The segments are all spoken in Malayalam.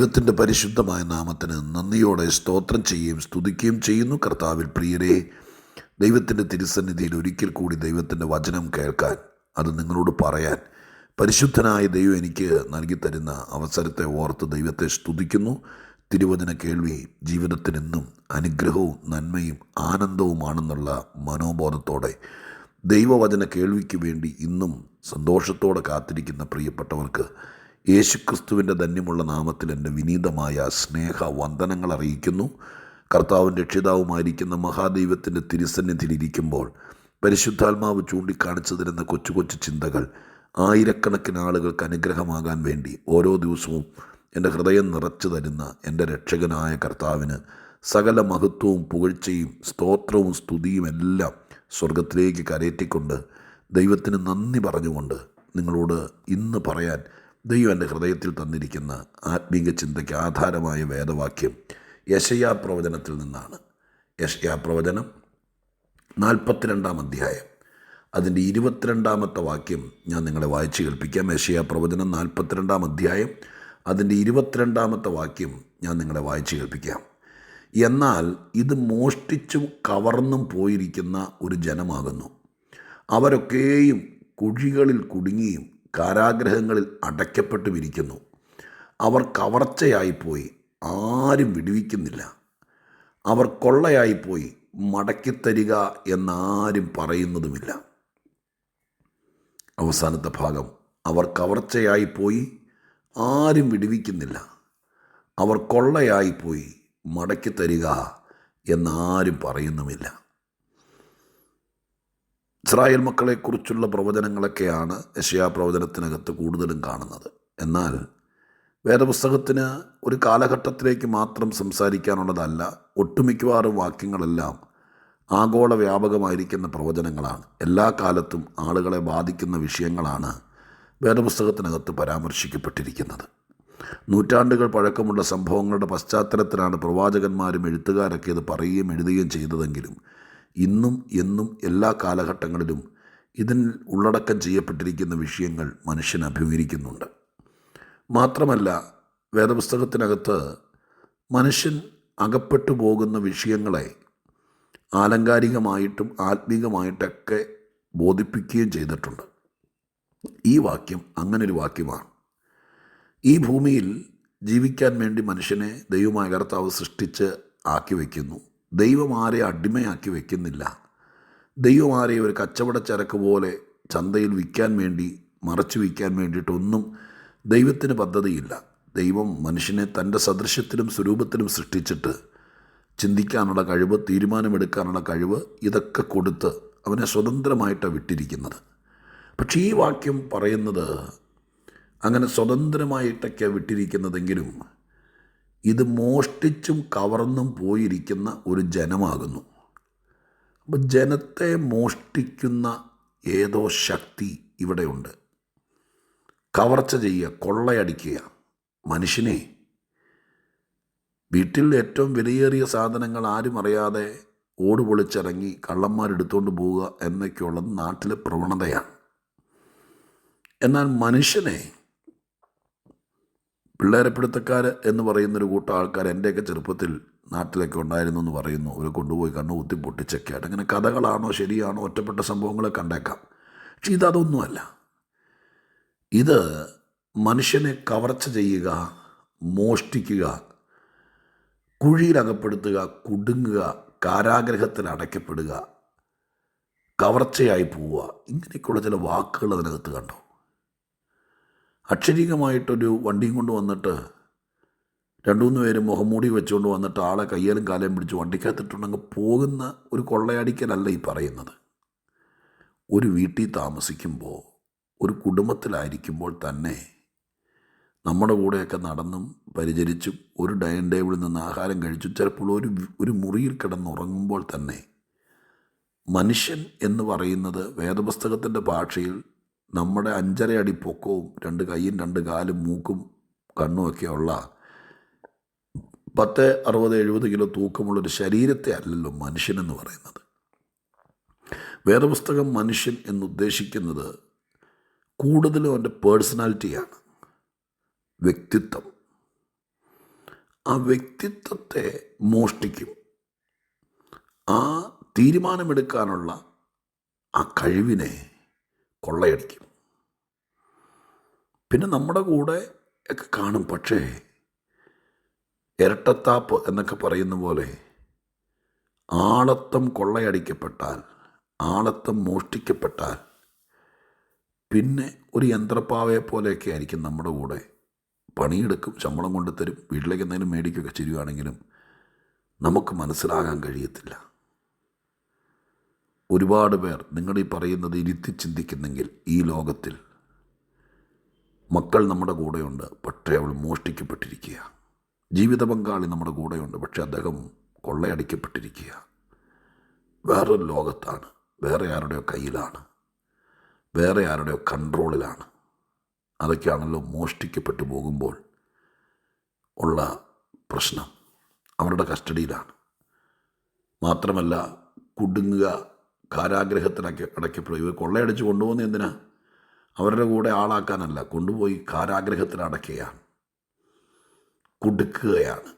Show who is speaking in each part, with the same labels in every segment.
Speaker 1: ദൈവത്തിന്റെ പരിശുദ്ധമായ നാമത്തിന് നന്ദിയോടെ സ്തോത്രം ചെയ്യുകയും സ്തുതിക്കുകയും ചെയ്യുന്നു. കർത്താവിൽ പ്രിയരെ ദൈവത്തിന്റെ തിരുസന്നിധിയിൽ ഒരിക്കൽ കൂടി ദൈവത്തിന്റെ വചനം കേൾക്കാൻ അത് നിങ്ങളോട് പറയാൻ പരിശുദ്ധനായ ദൈവം എനിക്ക് നൽകി തരുന്ന അവസരത്തെ ഓർത്ത് ദൈവത്തെ സ്തുതിക്കുന്നു. തിരുവചന കേൾവി ജീവിതത്തിനെന്നും അനുഗ്രഹവും നന്മയും ആനന്ദവുമാണെന്നുള്ള മനോബോധത്തോടെ ദൈവവചന കേൾവിക്ക് വേണ്ടി ഇന്നും സന്തോഷത്തോടെ കാത്തിരിക്കുന്ന പ്രിയപ്പെട്ടവർക്ക് യേശുക്രിസ്തുവിന്റെ ധന്യമുള്ള നാമത്തിൽ എന്റെ വിനീതമായ സ്നേഹ വന്ദനങ്ങൾ അറിയിക്കുന്നു. കർത്താവും രക്ഷിതാവുമായിരിക്കുന്ന മഹാദൈവത്തിന്റെ തിരുസന്നിധിയിലിരിക്കുമ്പോൾ പരിശുദ്ധാത്മാവ് ചൂണ്ടിക്കാണിച്ചു തരുന്ന കൊച്ചു കൊച്ചു ചിന്തകൾ ആയിരക്കണക്കിന് ആളുകൾക്ക് അനുഗ്രഹമാകാൻ വേണ്ടി ഓരോ ദിവസവും എന്റെ ഹൃദയം നിറച്ചു തരുന്ന എന്റെ രക്ഷകനായ കർത്താവിന് സകല മഹത്വവും പുകഴ്ചയും സ്തോത്രവും സ്തുതിയും എല്ലാം സ്വർഗത്തിലേക്ക് കരയറ്റിക്കൊണ്ട് ദൈവത്തിന് നന്ദി പറഞ്ഞുകൊണ്ട് നിങ്ങളോട് ഇന്ന് പറയാൻ ദൈവം എന്റെ ഹൃദയത്തിൽ തന്നിരിക്കുന്ന ആത്മീക ചിന്തയ്ക്ക് ആധാരമായ വേദവാക്യം യശയാ പ്രവചനത്തിൽ നിന്നാണ്. യശയാ പ്രവചനം നാൽപ്പത്തിരണ്ടാം അധ്യായം. അതിന്റെ ഇരുപത്തിരണ്ടാമത്തെ വാക്യം ഞാൻ നിങ്ങളെ വായിച്ച് കേൾപ്പിക്കാം. യശയാ പ്രവചനം നാൽപ്പത്തിരണ്ടാം അധ്യായം. അതിന്റെ ഇരുപത്തിരണ്ടാമത്തെ വാക്യം ഞാൻ നിങ്ങളെ വായിച്ച് കേൾപ്പിക്കാം. എന്നാൽ ഇത് മോഷ്ടിച്ചും കവർന്നും പോയിരിക്കുന്ന ഒരു ജനമാകുന്നു. അവരൊക്കെയും കുഴികളിൽ കുടുങ്ങിയും കാരാഗ്രഹങ്ങളിൽ അടയ്ക്കപ്പെട്ടുമിരിക്കുന്നു. അവർ കവർച്ചയായിപ്പോയി ആരും വിടുവിക്കുന്നില്ല. അവർ കൊള്ളയായിപ്പോയി മടക്കിത്തരിക എന്നാരും പറയുന്നതുമില്ല. അവസാനത്തെ ഭാഗം അവർ കവർച്ചയായിപ്പോയി ആരും വിടുവിക്കുന്നില്ല. അവർ കൊള്ളയായിപ്പോയി മടക്കിത്തരിക എന്നാരും പറയുന്നുമില്ല. ഇസ്രായേൽ മക്കളെക്കുറിച്ചുള്ള പ്രവചനങ്ങളൊക്കെയാണ് യശയാ പ്രവചനത്തിനകത്ത് കൂടുതലും കാണുന്നത്. എന്നാൽ വേദപുസ്തകത്തിന് ഒരു കാലഘട്ടത്തിലേക്ക് മാത്രം സംസാരിക്കാനുള്ളതല്ല ഒട്ടുമിക്കവാറും വാക്യങ്ങളെല്ലാം ആഗോള വ്യാപകമായിരിക്കുന്ന പ്രവചനങ്ങളാണ്. എല്ലാ കാലത്തും ആളുകളെ ബാധിക്കുന്ന വിഷയങ്ങളാണ് വേദപുസ്തകത്തിനകത്ത് പരാമർശിക്കപ്പെട്ടിരിക്കുന്നത്. നൂറ്റാണ്ടുകൾ പഴക്കമുള്ള സംഭവങ്ങളുടെ പശ്ചാത്തലത്തിലാണ് പ്രവാചകന്മാരും എഴുത്തുകാരൊക്കെ ഇത് പറയുകയും എഴുതുകയും ചെയ്തതെങ്കിലും ഇന്നും എന്നും എല്ലാ കാലഘട്ടങ്ങളിലും ഇതിൽ ഉള്ളടക്കം ചെയ്യപ്പെട്ടിരിക്കുന്ന വിഷയങ്ങൾ മനുഷ്യൻ അഭിമുഖീകരിക്കുന്നുണ്ട്. മാത്രമല്ല വേദപുസ്തകത്തിനകത്ത് മനുഷ്യൻ അകപ്പെട്ടു പോകുന്ന വിഷയങ്ങളെ ആലങ്കാരികമായിട്ടും ആത്മീകമായിട്ടൊക്കെ ബോധിപ്പിക്കുകയും ചെയ്തിട്ടുണ്ട്. ഈ വാക്യം അങ്ങനൊരു വാക്യമാണ്. ഈ ഭൂമിയിൽ ജീവിക്കാൻ വേണ്ടി മനുഷ്യനെ ദൈവമായ കർത്താവ് സൃഷ്ടിച്ച് ആക്കി വയ്ക്കുന്നു. ദൈവം ആരെ അടിമയാക്കി വെക്കുന്നില്ല. ദൈവം ആരെ ഒരു കച്ചവട ചരക്ക് പോലെ ചന്തയിൽ വിൽക്കാൻ വേണ്ടി മറച്ചു വിൽക്കാൻ വേണ്ടിയിട്ടൊന്നും ദൈവത്തിന് പദ്ധതിയില്ല. ദൈവം മനുഷ്യനെ തന്റെ സദൃശ്യത്തിലും സ്വരൂപത്തിലും സൃഷ്ടിച്ചിട്ട് ചിന്തിക്കാനുള്ള കഴിവ് തീരുമാനമെടുക്കാനുള്ള കഴിവ് ഇതൊക്കെ കൊടുത്ത് അവനെ സ്വതന്ത്രമായിട്ടാണ് വിട്ടിരിക്കുന്നത്. പക്ഷേ ഈ വാക്യം പറയുന്നത് അങ്ങനെ സ്വതന്ത്രമായിട്ടൊക്കെ വിട്ടിരിക്കുന്നതെങ്കിലും ഇത് മോഷ്ടിച്ചും കവർന്നും പോയിരിക്കുന്ന ഒരു ജനമാകുന്നു. അപ്പം ജനത്തെ മോഷ്ടിക്കുന്ന ഏതോ ശക്തി ഇവിടെയുണ്ട്. കവർച്ച ചെയ്യുക കൊള്ളയടിക്കുക. മനുഷ്യനെ വീട്ടിൽ ഏറ്റവും വിലയേറിയ സാധനങ്ങൾ ആരും അറിയാതെ ഓട് പൊളിച്ചിറങ്ങി കള്ളന്മാരെടുത്തുകൊണ്ട് പോവുക എന്നൊക്കെയുള്ളത് നാട്ടിലെ പ്രവണതയാണ്. എന്നാൽ മനുഷ്യനെ പിള്ളേരപ്പിടുത്തക്കാർ എന്ന് പറയുന്നൊരു കൂട്ടം ആൾക്കാർ എന്റെയൊക്കെ ചെറുപ്പത്തിൽ നാട്ടിലൊക്കെ ഉണ്ടായിരുന്നു എന്ന് പറയുന്നു. അവർ കൊണ്ടുപോയി കണ്ണു കുത്തി പൊട്ടിച്ചൊക്കെ അങ്ങനെ കഥകളാണോ ശരിയാണോ ഒറ്റപ്പെട്ട സംഭവങ്ങളെ കണ്ടേക്കാം. പക്ഷെ ഇതതൊന്നുമല്ല ഇത് മനുഷ്യനെ കവർച്ച ചെയ്യുക മോഷ്ടിക്കുക കുഴിയിലകപ്പെടുത്തുക കുടുങ്ങുക കാരാഗ്രഹത്തിൽ അടയ്ക്കപ്പെടുക കവർച്ചയായി പോവുക ഇങ്ങനെയൊക്കെയുള്ള ചില വാക്കുകൾ അതിനകത്ത് കണ്ടോ. അക്ഷരീകമായിട്ടൊരു വണ്ടിയും കൊണ്ട് വന്നിട്ട് രണ്ടു മൂന്ന് പേര് മുഖംമൂടി വെച്ചുകൊണ്ട് വന്നിട്ട് ആളെ കയ്യാലും കാലയും പിടിച്ച് വണ്ടിക്കകത്തിട്ടുണ്ടെങ്കിൽ പോകുന്ന ഒരു കൊള്ളയടിക്കലല്ല ഈ പറയുന്നത്. ഒരു വീട്ടിൽ താമസിക്കുമ്പോൾ ഒരു കുടുംബത്തിലായിരിക്കുമ്പോൾ തന്നെ നമ്മുടെ കൂടെയൊക്കെ നടന്നും പരിചരിച്ചും ഒരു ഡൈനിങ് ടേബിളിൽ നിന്ന് ആഹാരം കഴിച്ചു ചിലപ്പോൾ ഒരു ഒരു മുറിയിൽ കിടന്നുറങ്ങുമ്പോൾ തന്നെ മനുഷ്യൻ എന്ന് പറയുന്നത് വേദപുസ്തകത്തിന്റെ ഭാഷയിൽ നമ്മുടെ അഞ്ചര അടി പൊക്കവും രണ്ട് കൈയും രണ്ട് കാലും മൂക്കും കണ്ണുമൊക്കെ ഉള്ള പത്ത് അറുപത് എഴുപത് കിലോ തൂക്കമുള്ളൊരു ശരീരത്തെ അല്ലല്ലോ മനുഷ്യനെന്ന് പറയുന്നത്. വേദപുസ്തകം മനുഷ്യൻ എന്നുദ്ദേശിക്കുന്നത് കൂടുതലും അവന്റെ പേഴ്സണാലിറ്റിയാണ് വ്യക്തിത്വം. ആ വ്യക്തിത്വത്തെ മോഷ്ടിക്കും. ആ തീരുമാനമെടുക്കാനുള്ള ആ കഴിവിനെ കൊള്ളയടിക്കും. പിന്നെ നമ്മുടെ കൂടെ ഒക്കെ കാണും. പക്ഷേ ഇരട്ടത്താപ്പ് എന്നൊക്കെ പറയുന്ന പോലെ ആളത്തം കൊള്ളയടിക്കപ്പെട്ടാൽ ആളത്തം മോഷ്ടിക്കപ്പെട്ടാൽ പിന്നെ ഒരു യന്ത്രപ്പാവയെ പോലെയൊക്കെ ആയിരിക്കും നമ്മുടെ കൂടെ. പണിയെടുക്കും ശമ്പളം കൊണ്ടുതരും വീട്ടിലേക്ക് എന്തെങ്കിലും മേടിക്കുകയൊക്കെ ചെയ്യുകയാണെങ്കിലും നമുക്ക് മനസ്സിലാകാൻ കഴിയത്തില്ല. ഒരുപാട് പേർ നിങ്ങൾ ഈ പറയുന്നത് ഇരുത്തി ചിന്തിക്കുന്നെങ്കിൽ ഈ ലോകത്തിൽ മക്കൾ നമ്മുടെ കൂടെയുണ്ട് പക്ഷേ അവൾ മോഷ്ടിക്കപ്പെട്ടിരിക്കുക ജീവിത പങ്കാളി നമ്മുടെ കൂടെയുണ്ട് പക്ഷേ അദ്ദേഹം കൊള്ളയടിക്കപ്പെട്ടിരിക്കുക വേറൊരു ലോകത്താണ് വേറെ ആരുടെയോ കയ്യിലാണ് വേറെ ആരുടെയോ കൺട്രോളിലാണ്. അതൊക്കെയാണല്ലോ മോഷ്ടിക്കപ്പെട്ടു പോകുമ്പോൾ ഉള്ള പ്രശ്നം. അവരുടെ കസ്റ്റഡിയിലാണ്. മാത്രമല്ല കുടുങ്ങുക കാരാഗ്രഹത്തിനൊക്കെ അടയ്ക്കപ്പെടും ഇവർ കൊള്ളയടിച്ച് കൊണ്ടുപോകുന്ന എന്തിനാ? അവരുടെ കൂടെ ആളാക്കാനല്ല കൊണ്ടുപോയി കാരാഗ്രഹത്തിന് അടയ്ക്കുകയാണ് കുടുക്കുകയാണ്.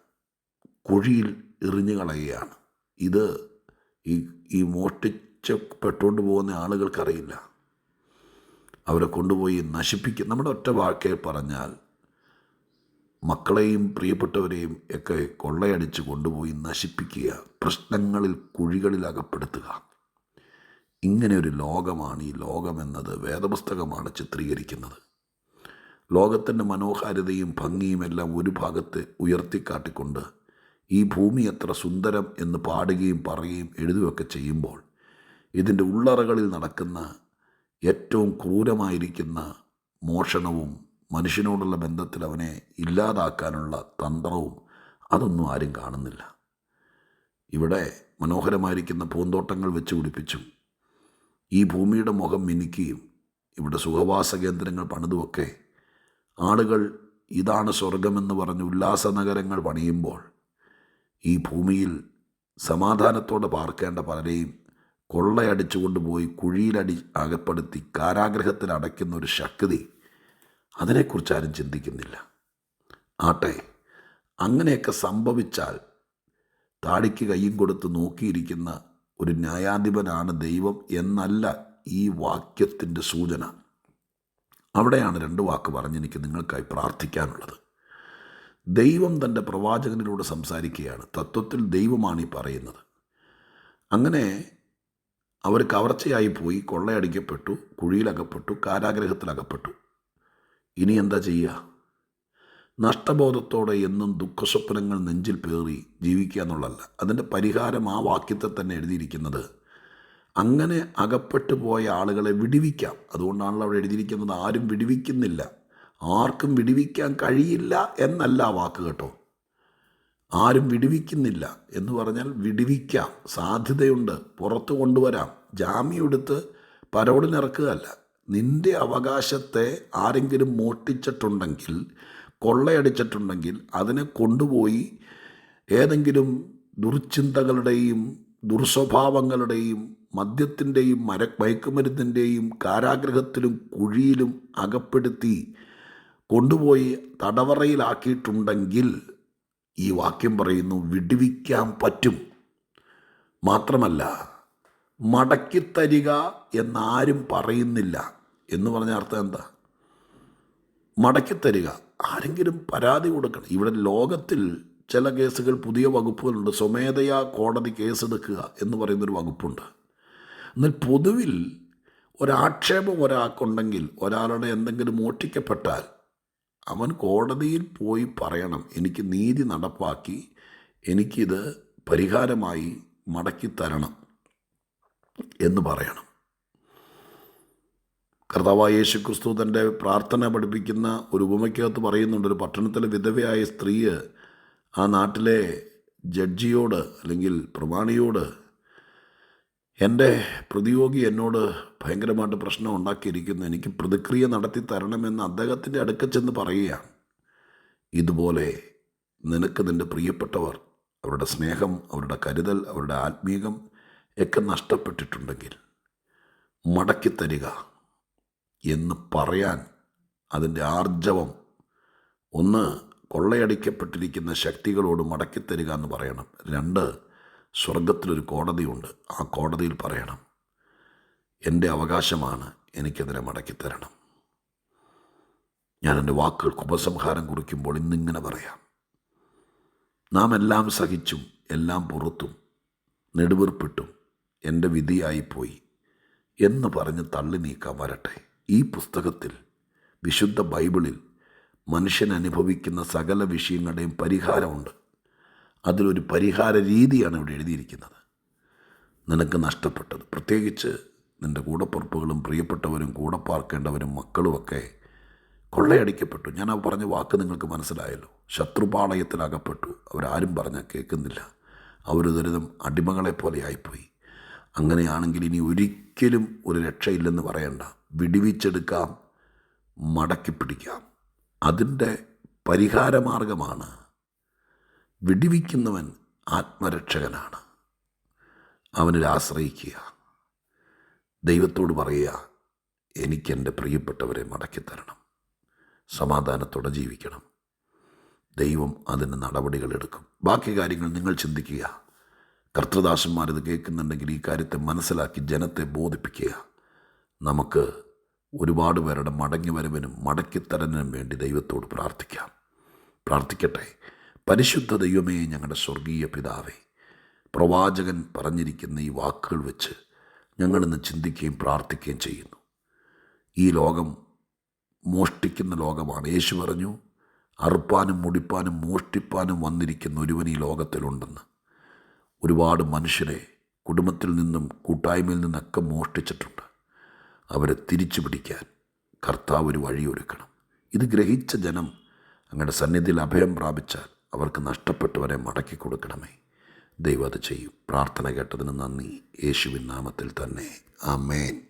Speaker 1: കുഴിയിൽ എറിഞ്ഞു കളയുകയാണ്. ഇത് ഈ ഈ മോഷ്ടിച്ച് പെട്ടുകൊണ്ട് പോകുന്ന ആളുകൾക്കറിയില്ല. അവരെ കൊണ്ടുപോയി നശിപ്പിക്കും. നമ്മുടെ ഒറ്റ വാക്കേ പറഞ്ഞാൽ മക്കളെയും പ്രിയപ്പെട്ടവരെയും ഒക്കെ കൊള്ളയടിച്ച് കൊണ്ടുപോയി നശിപ്പിക്കുക പ്രശ്നങ്ങളിൽ കുഴികളിൽ അകപ്പെടുത്തുക. ഇങ്ങനെ ഒരു ലോകമാണ് ഈ ലോകമെന്നത് വേദപുസ്തകമാണ് ചിത്രീകരിക്കുന്നത്. ലോകത്തിന്റെ മനോഹാരിതയും ഭംഗിയും എല്ലാം ഒരു ഭാഗത്ത് ഉയർത്തിക്കാട്ടിക്കൊണ്ട് ഈ ഭൂമി എത്ര സുന്ദരം എന്ന് പാടുകയും പറയുകയും എഴുതുകയൊക്കെ ചെയ്യുമ്പോൾ ഇതിന്റെ ഉള്ളറകളിൽ നടക്കുന്ന ഏറ്റവും ക്രൂരമായിരിക്കുന്ന മോഷണവും മനുഷ്യനോടുള്ള ബന്ധത്തിൽ അവനെ ഇല്ലാതാക്കാനുള്ള തന്ത്രവും അതൊന്നും ആരും കാണുന്നില്ല. ഇവിടെ മനോഹരമായിരിക്കുന്ന പൂന്തോട്ടങ്ങൾ വെച്ച് പിടിപ്പിച്ചു. ഈ ഭൂമിയുടെ മുഖം മിനുക്കിയും ഇവിടെ സുഖവാസ കേന്ദ്രങ്ങൾ പണിതുമൊക്കെ ആളുകൾ ഇതാണ് സ്വർഗമെന്ന് പറഞ്ഞ് ഉല്ലാസ നഗരങ്ങൾ പണിയുമ്പോൾ ഈ ഭൂമിയിൽ സമാധാനത്തോടെ പാർക്കേണ്ട പലരെയും കൊള്ളയടിച്ചു കൊണ്ടുപോയി കുഴിയിലടി അകപ്പെടുത്തി കാരാഗ്രഹത്തിൽ അടയ്ക്കുന്ന ഒരു ശക്തി അതിനെക്കുറിച്ച് ആരും ചിന്തിക്കുന്നില്ല. ആട്ടെ അങ്ങനെയൊക്കെ സംഭവിച്ചാൽ താടിക്ക് കയ്യും കൊടുത്ത് നോക്കിയിരിക്കുന്ന ഒരു ന്യായാധിപനാണ് ദൈവം എന്നല്ല ഈ വാക്യത്തിന്റെ സൂചന. അവിടെയാണ് രണ്ട് വാക്ക് പറഞ്ഞ് എനിക്ക് നിങ്ങൾക്കായി പ്രാർത്ഥിക്കാനുള്ളത്. ദൈവം തന്റെ പ്രവാചകനിലൂടെ സംസാരിക്കുകയാണ്. തത്വത്തിൽ ദൈവമാണ് ഈ പറയുന്നത്. അങ്ങനെ അവർ കവർച്ചയായി പോയി കൊള്ളയടിക്കപ്പെട്ടു കുഴിയിലകപ്പെട്ടു കാരാഗ്രഹത്തിലകപ്പെട്ടു. ഇനി എന്താ ചെയ്യുക? നഷ്ടബോധത്തോടെ എന്നും ദുഃഖസ്വപ്നങ്ങൾ നെഞ്ചിൽ പേറി ജീവിക്കുക എന്നുള്ളതല്ല. അതിന്റെ പരിഹാരം ആ വാക്യത്തെ തന്നെ എഴുതിയിരിക്കുന്നത് അങ്ങനെ അകപ്പെട്ടു പോയ ആളുകളെ വിടിവിക്കാം. അതുകൊണ്ടാണല്ലോ അവിടെ എഴുതിയിരിക്കുന്നത് ആരും വിടിവിക്കുന്നില്ല. ആർക്കും വിടിവിക്കാൻ കഴിയില്ല എന്നല്ല ആ വാക്ക് കേട്ടോ. ആരും വിടിവിക്കുന്നില്ല എന്ന് പറഞ്ഞാൽ വിടിവിക്കാം സാധ്യതയുണ്ട് പുറത്ത് കൊണ്ടുവരാം ജാമ്യം എടുത്ത് പരോടിനിറക്കുകയല്ല. നിന്റെ അവകാശത്തെ ആരെങ്കിലും മോഷ്ടിച്ചിട്ടുണ്ടെങ്കിൽ കൊള്ളയടിച്ചിട്ടുണ്ടെങ്കിൽ അതിനെ കൊണ്ടുപോയി ഏതെങ്കിലും ദുർചിന്തകളുടെയും ദുർസ്വഭാവങ്ങളുടെയും മദ്യത്തിന്റെയും മര മയക്കുമരുന്നിന്റെയും കാരാഗ്രഹത്തിലും കുഴിയിലും അകപ്പെടുത്തി കൊണ്ടുപോയി തടവറയിലാക്കിയിട്ടുണ്ടെങ്കിൽ ഈ വാക്യം പറയുന്നു വിടുവിക്കാൻ പറ്റും. മാത്രമല്ല മടക്കിത്തരിക എന്നാരും പറയുന്നില്ല. എന്ന് പറഞ്ഞ അർത്ഥം എന്താ? മടക്കിത്തരിക ആരെങ്കിലും പരാതി കൊടുക്കണം. ഇവിടെ ലോകത്തിൽ ചില കേസുകൾ പുതിയ വകുപ്പുകളുണ്ട്. സ്വമേധയാ കോടതി കേസെടുക്കുക എന്ന് പറയുന്നൊരു വകുപ്പുണ്ട്. എന്നാൽ പൊതുവിൽ ഒരാക്ഷേപം ഒരാൾക്കുണ്ടെങ്കിൽ ഒരാളുടെ എന്തെങ്കിലും മോഷ്ടിക്കപ്പെട്ടാൽ അവൻ കോടതിയിൽ പോയി പറയണം. എനിക്ക് നീതി നടപ്പാക്കി എനിക്കിത് പരിഹാരമായി മടക്കി തരണം എന്ന് പറയണം. കർത്താവായ യേശു ക്രിസ്തു തന്റെ പ്രാർത്ഥന പഠിപ്പിക്കുന്ന ഒരു ഉപമയ്ക്കകത്ത് പറയുന്നുണ്ട്. ഒരു പട്ടണത്തിലെ വിധവയായ സ്ത്രീ ആ നാട്ടിലെ ജഡ്ജിയോട് അല്ലെങ്കിൽ പ്രമാണിയോട് എന്റെ പ്രതിയോഗി എന്നോട് ഭയങ്കരമായിട്ട് പ്രശ്നം ഉണ്ടാക്കിയിരിക്കുന്നു. എനിക്ക് പ്രതിക്രിയ നടത്തി തരണമെന്ന് അദ്ദേഹത്തിന്റെ അടുക്ക ചെന്ന് പറയുകയാണ്. ഇതുപോലെ നിനക്ക് നിന്റെ പ്രിയപ്പെട്ടവർ അവരുടെ സ്നേഹം അവരുടെ കരുതൽ അവരുടെ ആത്മീകം ഒക്കെ നഷ്ടപ്പെട്ടിട്ടുണ്ടെങ്കിൽ മടക്കിത്തരിക. എന്ന് പറയാൻ അതിന്റെ ആർജവം ഒന്ന് കൊള്ളയടിക്കപ്പെട്ടിരിക്കുന്ന ശക്തികളോട് മടക്കിത്തരിക എന്ന് പറയണം. രണ്ട് സ്വർഗത്തിലൊരു കോടതിയുണ്ട്. ആ കോടതിയിൽ പറയണം എന്റെ അവകാശമാണ് എനിക്കെതിരെ മടക്കിത്തരണം. ഞാൻ എന്റെ വാക്കുകൾക്ക് ഉപസംഹാരം കുറിക്കുമ്പോൾ ഇന്നിങ്ങനെ പറയാം. നാം എല്ലാം സഹിച്ചും എല്ലാം പുറത്തും നെടുവീർപ്പിട്ടും എന്റെ വിധിയായിപ്പോയി എന്ന് പറഞ്ഞ് തള്ളി നീക്കാൻ വരട്ടെ. ഈ പുസ്തകത്തിൽ വിശുദ്ധ ബൈബിളിൽ മനുഷ്യൻ അനുഭവിക്കുന്ന സകല വിഷയങ്ങളുടെയും പരിഹാരമുണ്ട്. അതിലൊരു പരിഹാര രീതിയാണ് ഇവിടെ എഴുതിയിരിക്കുന്നത്. നിനക്ക് നഷ്ടപ്പെട്ടത്. പ്രത്യേകിച്ച് നിന്റെ കൂടപ്പുറപ്പുകളും പ്രിയപ്പെട്ടവരും കൂടെ പാർക്കേണ്ടവരും മക്കളുമൊക്കെ കൊള്ളയടിക്കപ്പെട്ടു. ഞാൻ ആ പറഞ്ഞ വാക്ക് നിങ്ങൾക്ക് മനസ്സിലായല്ലോ. ശത്രുപാളയത്തിലകപ്പെട്ടു. അവരാരും പറഞ്ഞാൽ കേൾക്കുന്നില്ല. അവർ ദുരിതം അടിമകളെ പോലെ ആയിപ്പോയി. അങ്ങനെയാണെങ്കിൽ ഇനി ഒരിക്കലും ഒരു രക്ഷയില്ലെന്ന് പറയണ്ട. വിടിവിച്ചെടുക്കാം മടക്കി പിടിക്കാം. അതിന്റെ പരിഹാരമാർഗമാണ് വിടിവിക്കുന്നവൻ ആത്മരക്ഷകനാണ്. അവനിൽ ആശ്രയിക്കുക. ദൈവത്തോട് പറയുക എനിക്കെന്റെ പ്രിയപ്പെട്ടവരെ മടക്കിത്തരണം. സമാധാനത്തോടെ ജീവിക്കണം. ദൈവം അതിന് നടപടികളെടുക്കും ബാക്കി കാര്യങ്ങൾ നിങ്ങൾ ചിന്തിക്കുക. കർത്തൃദാസന്മാരിത് കേൾക്കുന്നുണ്ടെങ്കിൽ ഈ കാര്യത്തെ മനസ്സിലാക്കി ജനത്തെ ബോധിപ്പിക്കുക. നമുക്ക് ഒരുപാട് പേരുടെ മടങ്ങി വരവിനും മടക്കിത്തരനും വേണ്ടി ദൈവത്തോട് പ്രാർത്ഥിക്കാം. പ്രാർത്ഥിക്കട്ടെ. പരിശുദ്ധ ദൈവമേ ഞങ്ങളുടെ സ്വർഗീയ പിതാവേ പ്രവാചകൻ പറഞ്ഞിരിക്കുന്ന ഈ വാക്കുകൾ വെച്ച് ഞങ്ങളിന്ന് ചിന്തിക്കുകയും പ്രാർത്ഥിക്കുകയും ചെയ്യുന്നു. ഈ ലോകം മോഷ്ടിക്കുന്ന ലോകമാണ്. യേശു പറഞ്ഞു അറുപ്പാനും മുടിപ്പാനും മോഷ്ടിപ്പാനും വന്നിരിക്കുന്ന ഒരുവൻ ഈ ലോകത്തിലുണ്ടെന്ന്. ഒരുപാട് മനുഷ്യരെ കുടുംബത്തിൽ നിന്നും കൂട്ടായ്മയിൽ നിന്നൊക്കെ മോഷ്ടിച്ചിട്ടുണ്ട്. അവരെ തിരിച്ചു പിടിക്കാൻ കർത്താവ് ഒരു വഴിയൊരുക്കണം ഇത് ഗ്രഹിച്ച ജനം അങ്ങയുടെ സന്നിധിയിൽ അഭയം പ്രാപിച്ചാൽ അവർക്ക് നഷ്ടപ്പെട്ടവരെ മടക്കി കൊടുക്കണമേ. ദൈവം അത് ചെയ്യും. പ്രാർത്ഥന കേട്ടതിന് നന്ദി. യേശുവിൻ നാമത്തിൽ തന്നെ. ആമേൻ.